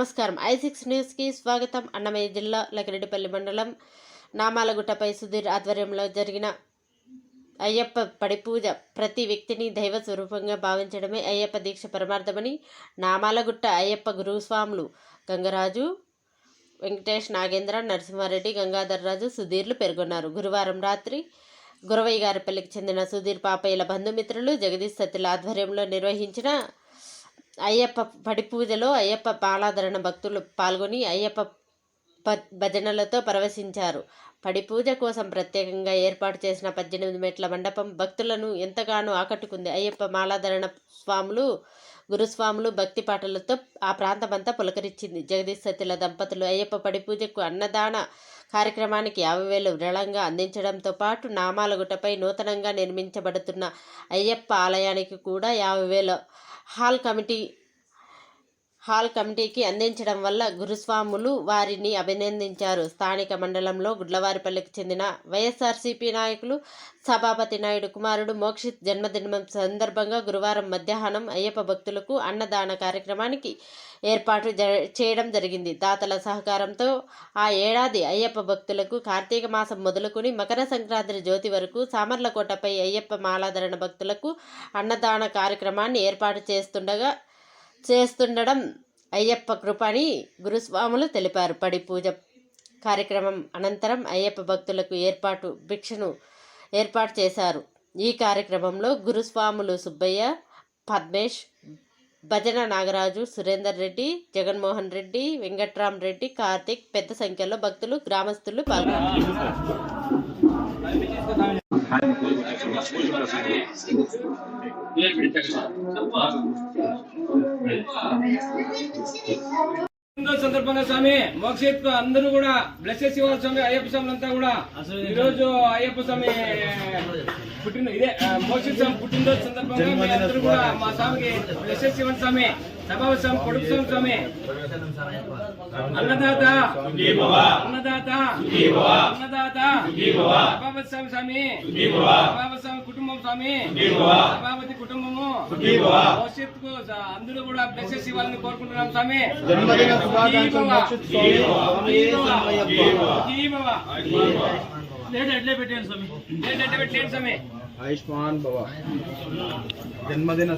నమస్కారం. I six న్యూస్కి స్వాగతం. అన్నమయ్య జిల్లా లకిరెడ్డిపల్లి మండలం నామాలగుట్టపై సుధీర్ ఆధ్వర్యంలో జరిగిన అయ్యప్ప పడిపూజ. ప్రతి వ్యక్తిని దైవ స్వరూపంగా భావించడమే అయ్యప్ప దీక్ష పరమార్థమని నామాలగుట్ట అయ్యప్ప గురుస్వాములు గంగరాజు వెంకటేష్ నాగేంద్ర నరసింహారెడ్డి గంగాధర్రాజు సుధీర్లు పేర్కొన్నారు. గురువారం రాత్రి గురవయ్య గారిపల్లికి చెందిన సుధీర్ పాపయ్యల బంధుమిత్రులు జగదీష్ సత్యుల ఆధ్వర్యంలో నిర్వహించిన అయ్యప్ప పడి పూజలో అయ్యప్ప పాలాధరణ భక్తులు పాల్గొని అయ్యప్ప భజనలతో పరవశించారు. పడి పూజ కోసం ప్రత్యేకంగా ఏర్పాటు చేసిన పద్దెనిమిది మెట్ల మండపం భక్తులను ఎంతగానో ఆకట్టుకుంది. అయ్యప్ప మాలాధరణ స్వాములు గురుస్వాములు భక్తి పాటలతో ఆ ప్రాంతమంతా పులకరించింది. జగదీశ్ సత్యుల దంపతులు అయ్యప్ప పడి పూజకు అన్నదాన కార్యక్రమానికి యాభై వేలు విరళంగా అందించడంతో పాటు నామాలగుటపై నూతనంగా నిర్మించబడుతున్న అయ్యప్ప ఆలయానికి కూడా యాభై వేల హాల్ కమిటీ హాల్ కమిటీకి అందించడం వల్ల గురుస్వాములు వారిని అభినందించారు. స్థానిక మండలంలో గుడ్లవారిపల్లికి చెందిన వైఎస్ఆర్సీపీ నాయకులు సభాపతి నాయుడు కుమారుడు మోక్షిత్ జన్మదినం సందర్భంగా గురువారం మధ్యాహ్నం అయ్యప్ప భక్తులకు అన్నదాన కార్యక్రమానికి ఏర్పాటు జ- చేయడం జరిగింది. దాతల సహకారంతో ఆ ఏడాది అయ్యప్ప భక్తులకు కార్తీక మాసం మొదలుకొని మకర సంక్రాంతి జ్యోతి వరకు సామర్లకోటపై అయ్యప్ప మాలాధరణ భక్తులకు అన్నదాన కార్యక్రమాన్ని ఏర్పాటు చేస్తుండగా చేస్తుండడం అయ్యప్ప కృప అని గురుస్వాములు తెలిపారు. పడి పూజ కార్యక్రమం అనంతరం అయ్యప్ప భక్తులకు ఏర్పాటు భిక్షను ఏర్పాటు చేశారు. ఈ కార్యక్రమంలో గురుస్వాములు సుబ్బయ్య పద్మేష్ భజన నాగరాజు సురేందర్ రెడ్డి జగన్మోహన్ రెడ్డి వెంకట్రామ్ రెడ్డి కార్తిక్ పెద్ద సంఖ్యలో భక్తులు గ్రామస్తులు పాల్గొన్నారు. సందర్భంగా స్వామి మోక్షిత్ అందరూ కూడా బ్లెస్సెస్ ఇవ్వాలి స్వామి అయ్యప్ప స్వామి అంతా కూడా. ఈ రోజు అయ్యప్ప స్వామి పుట్టిన ఇదే మోక్షిత్ స్వామి పుట్టినరోజు సందర్భంగా మీ అందరూ కూడా మా స్వామికి బ్లెస్సెస్ ఇవ్వండి స్వామి. సభావ స్వామి. కొడుకు స్వామి అన్నదాత. అన్నదాత అన్నదాత. సభావతి స్వామి స్వామి. సభావతి స్వామి కుటుంబం స్వామి. సభావతి కుటుంబము. భవిష్యత్తుకు అందరూ కూడా బ్లెస్సెస్ ఇవ్వాలని కోరుకుంటున్నాం స్వామి. లేట్ ఎట్లే పెట్టాను స్వామి. లేట్ ఎట్లే పెట్టాను స్వామి. ఆయుష్మాన్ భవ. జన్మదిన